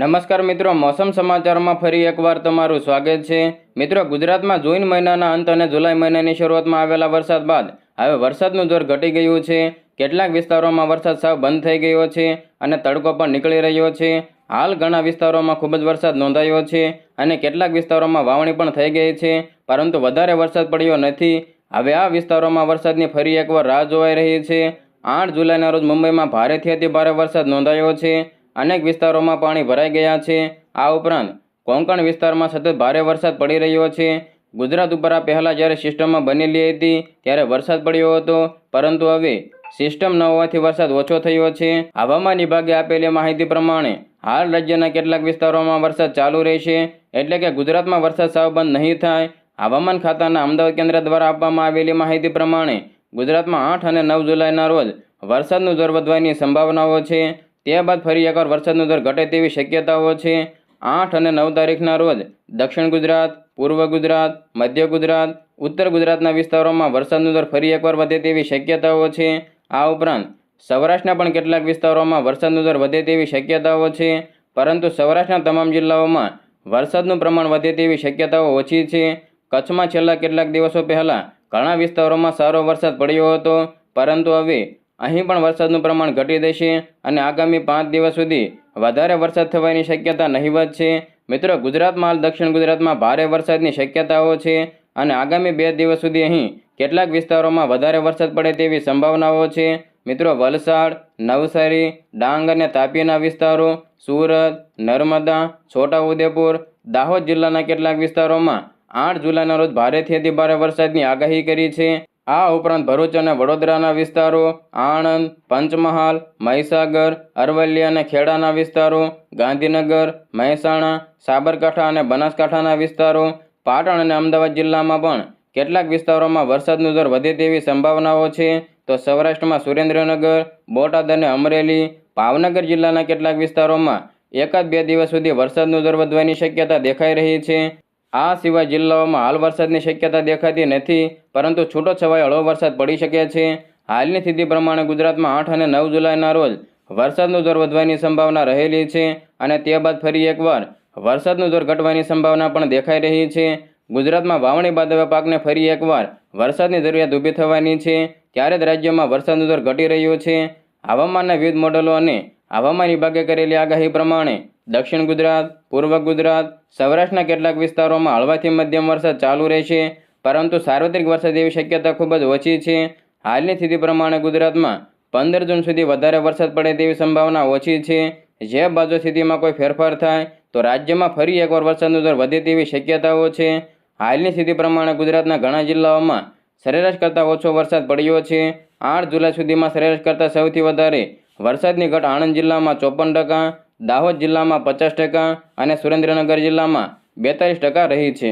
નમસ્કાર મિત્રો, મોસમ સમાચારમાં ફરી એકવાર તમારું સ્વાગત છે. મિત્રો, ગુજરાતમાં જૂન મહિનાના અંત અને જુલાઈ મહિનાની શરૂઆતમાં આવેલા વરસાદ બાદ હવે વરસાદનું જોર ઘટી ગયું છે. કેટલાક વિસ્તારોમાં વરસાદ સાવ બંધ થઈ ગયો છે અને તડકો પણ નીકળી રહ્યો છે. હાલ ઘણા વિસ્તારોમાં ખૂબ જ વરસાદ નોંધાયો છે અને કેટલાક વિસ્તારોમાં વાવણી પણ થઈ ગઈ છે, પરંતુ વધારે વરસાદ પડ્યો નથી. હવે આ વિસ્તારોમાં વરસાદની ફરી એકવાર રાહ જોવાઈ રહી છે. આઠ જુલાઈના રોજ મુંબઈમાં ભારેથી અતિ ભારે વરસાદ નોંધાયો છે. અનેક વિસ્તારોમાં પાણી ભરાઈ ગયા છે. આ ઉપરાંત, કોંકણ વિસ્તારમાં સતત ભારે વરસાદ પડી રહ્યો છે. ગુજરાત ઉપર આ પહેલાં જ્યારે સિસ્ટમમાં બનેલી હતી, ત્યારે વરસાદ પડ્યો હતો. પરંતુ હવે સિસ્ટમ ન હોવાથી વરસાદ ઓછો થયો છે. હવામાન વિભાગે આપેલી માહિતી પ્રમાણે, હાલ રાજ્યના કેટલાક વિસ્તારોમાં વરસાદ ચાલુ રહેશે. એટલે કે ગુજરાતમાં વરસાદ સાવ બંધ નહીં થાય. હવામાન ખાતાના અમદાવાદ કેન્દ્ર દ્વારા આપવામાં આવેલી માહિતી પ્રમાણે, ગુજરાતમાં આઠ અને નવ જુલાઈના રોજ વરસાદનું જોર વધવાની સંભાવનાઓ છે. ત્યારબાદ ફરી એકવાર વરસાદનો દર ઘટે તેવી શક્યતાઓ છે. આઠ અને નવ તારીખના રોજ દક્ષિણ ગુજરાત, પૂર્વ ગુજરાત, મધ્ય ગુજરાત, ઉત્તર ગુજરાતના વિસ્તારોમાં વરસાદનો દર ફરી એકવાર વધે તેવી શક્યતાઓ છે. આ ઉપરાંત સૌરાષ્ટ્રના પણ કેટલાક વિસ્તારોમાં વરસાદનો દર વધે તેવી શક્યતાઓ છે. પરંતુ સૌરાષ્ટ્રના તમામ જિલ્લાઓમાં વરસાદનું પ્રમાણ વધે તેવી શક્યતાઓ ઓછી છે. કચ્છમાં છેલ્લા કેટલાક દિવસો પહેલાં ઘણા વિસ્તારોમાં સારો વરસાદ પડ્યો હતો. પરંતુ હવે અહીં પણ વરસાદનું પ્રમાણ ઘટી દેશે અને આગામી પાંચ દિવસ સુધી વધારે વરસાદ થવાની શક્યતા નહીવત છે. મિત્રો ગુજરાતમાં દક્ષિણ ગુજરાતમાં ભારે વરસાદની શક્યતાઓ છે અને આગામી બે દિવસ સુધી અહીં કેટલાક વિસ્તારોમાં વધારે વરસાદ પડે તેવી સંભાવનાઓ છે. મિત્રો, વલસાડ, નવસારી, ડાંગ અને તાપીના વિસ્તારો, સુરત, નર્મદા, છોટાઉદેપુર, દાહોદ જિલ્લાના કેટલાક વિસ્તારોમાં આઠ જુલાઈના રોજ ભારેથી અતિ ભારે વરસાદની આગાહી કરી છે. આ ઉપરાંત ભરૂચ અને વડોદરાના વિસ્તારો, આણંદ, પંચમહાલ, મહીસાગર, અરવલ્લી અને ખેડાના વિસ્તારો, ગાંધીનગર, મહેસાણા, સાબરકાંઠા અને બનાસકાંઠાના વિસ્તારો, પાટણ અને અમદાવાદ જિલ્લામાં પણ કેટલાક વિસ્તારોમાં વરસાદનું દર વધે તેવી સંભાવનાઓ છે. તો સૌરાષ્ટ્રમાં સુરેન્દ્રનગર, બોટાદ અને અમરેલી, ભાવનગર જિલ્લાના કેટલાક વિસ્તારોમાં એકાદ બે દિવસ સુધી વરસાદનું દર વધવાની શક્યતા દેખાઈ રહી છે. આ સિવાય જિલ્લાઓમાં હાલ વરસાદની શક્યતા દેખાતી નથી, પરંતુ છૂટો છવાયો હળવો વરસાદ પડી શકે છે. હાલની સ્થિતિ પ્રમાણે ગુજરાતમાં આઠ અને નવ જુલાઈના રોજ વરસાદનું દર વધવાની સંભાવના રહેલી છે અને તે બાદ ફરી એકવાર વરસાદનું દર ઘટવાની સંભાવના પણ દેખાઈ રહી છે. ગુજરાતમાં વાવણી બાદ હવે પાકને ફરી એકવાર વરસાદની જરૂરિયાત ઊભી થવાની છે. ત્યારે જ રાજ્યમાં વરસાદનું દર ઘટી રહ્યો છે. હવામાનના વિવિધ મોડલો અને હવામાન વિભાગે કરેલી આગાહી પ્રમાણે દક્ષિણ ગુજરાત, પૂર્વ ગુજરાત, સૌરાષ્ટ્રના કેટલાક વિસ્તારોમાં હળવાથી મધ્યમ વરસાદ ચાલુ રહેશે. પરંતુ સાર્વત્રિક વરસાદ એવી શક્યતા ખૂબ જ ઓછી છે. હાલની સ્થિતિ પ્રમાણે ગુજરાતમાં પંદર જૂન સુધી વધારે વરસાદ પડે તેવી સંભાવના ઓછી છે. જે બાજુ સ્થિતિમાં કોઈ ફેરફાર થાય, તો રાજ્યમાં ફરી એકવાર વરસાદનું દર વધે તેવી શક્યતાઓ છે. હાલની સ્થિતિ પ્રમાણે ગુજરાતના ઘણા જિલ્લાઓમાં સરેરાશ કરતાં ઓછો વરસાદ પડ્યો છે. આઠ જુલાઈ સુધીમાં સરેરાશ કરતાં સૌથી વધારે વરસાદની ઘટ આણંદ જિલ્લામાં ચોપન ટકા દાહોદ જિલ્લામાં પચાસ ટકા અને સુરેન્દ્રનગર જિલ્લામાં બેતાલીસ ટકા રહી છે.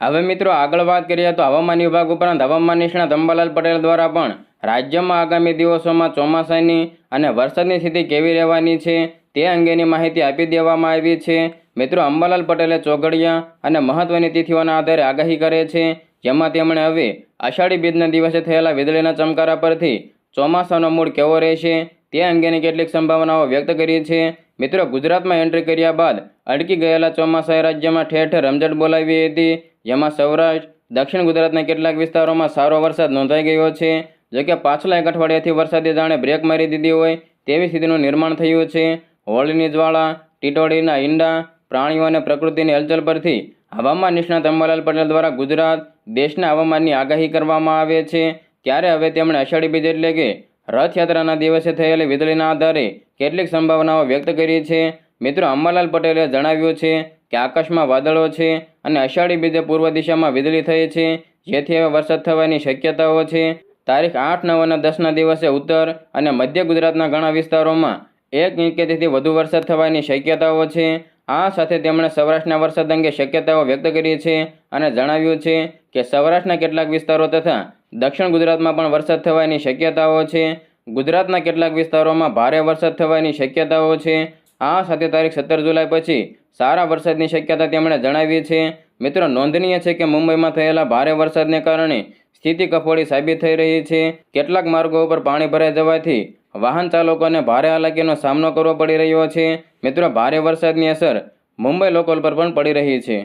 હવે મિત્રો આગળ વાત કરીએ તો હવામાન વિભાગ ઉપરાંત હવામાન નિષ્ણાત અંબાલાલ પટેલ દ્વારા પણ રાજ્યમાં આગામી દિવસોમાં ચોમાસાની અને વરસાદની સ્થિતિ કેવી રહેવાની છે તે અંગેની માહિતી આપી દેવામાં આવી છે. મિત્રો અંબાલાલ પટેલે ચોઘડિયા અને મહત્વની તિથિઓના આધારે આગાહી કરે છે. જેમાં તેમણે હવે અષાઢી બીજના દિવસે થયેલા વીજળીના ચમકારા પરથી ચોમાસાનો મૂળ કેવો રહેશે? તે અંગેની કેટલીક સંભાવનાઓ વ્યક્ત કરી છે મિત્રો, ગુજરાતમાં એન્ટ્રી કર્યા બાદ અટકી ગયેલા ચોમાસાએ રાજ્યમાં ઠેર ઠેર રમઝટ બોલાવી હતી. જેમાં સૌરાષ્ટ્ર, દક્ષિણ ગુજરાતના કેટલાક વિસ્તારોમાં સારો વરસાદ નોંધાઈ ગયો છે. જોકે પાછલા એક અઠવાડિયાથી વરસાદે જાણે બ્રેક મારી દીધી હોય તેવી સ્થિતિનું નિર્માણ થયું છે. હોળીની જ્વાળા ટીટોડીના ઈંડા, પ્રાણીઓ અને પ્રકૃતિની હલચલ પરથી હવામાન નિષ્ણાત અંબાલાલ પટેલ દ્વારા ગુજરાત દેશના હવામાનની આગાહી કરવામાં આવે છે. ત્યારે હવે તેમણે અષાઢી બીજ એટલે કે રથયાત્રાના દિવસે થયેલી વીજળીના આધારે કેટલીક સંભાવનાઓ વ્યક્ત કરી છે. મિત્રો, અંબાલાલ પટેલે જણાવ્યું છે કે આકાશમાં વાદળો છે અને અષાઢી બીજે પૂર્વ દિશામાં વીજળી થઈ છે, જેથી હવે વરસાદ થવાની શક્યતાઓ છે. તારીખ આઠ, નવ અને દસના દિવસે ઉત્તર અને મધ્ય ગુજરાતના ઘણા વિસ્તારોમાં એક ઇંચ વધુ વરસાદ થવાની શક્યતાઓ છે. આ સાથે તેમણે સૌરાષ્ટ્રના વરસાદ અંગે શક્યતાઓ વ્યક્ત કરી છે અને જણાવ્યું છે કે સૌરાષ્ટ્રના કેટલાક વિસ્તારો તથા દક્ષિણ ગુજરાતમાં પણ વરસાદ થવાની શક્યતાઓ છે. ગુજરાતના કેટલાક વિસ્તારોમાં ભારે વરસાદ થવાની શક્યતાઓ છે. આ સાથે તારીખ સત્તર જુલાઈ પછી સારા વરસાદની શક્યતા તેમણે જણાવી છે. મિત્રો, નોંધનીય છે કે મુંબઈમાં થયેલા ભારે વરસાદને કારણે સ્થિતિ કફોડી સાબિત થઈ રહી છે. કેટલાક માર્ગો ઉપર પાણી ભરાઈ જવાથી વાહન ચાલકોને ભારે હાલાકીનો સામનો કરવો પડી રહ્યો છે. મિત્રો, ભારે વરસાદની અસર મુંબઈ લોકલ પર પણ પડી રહી છે.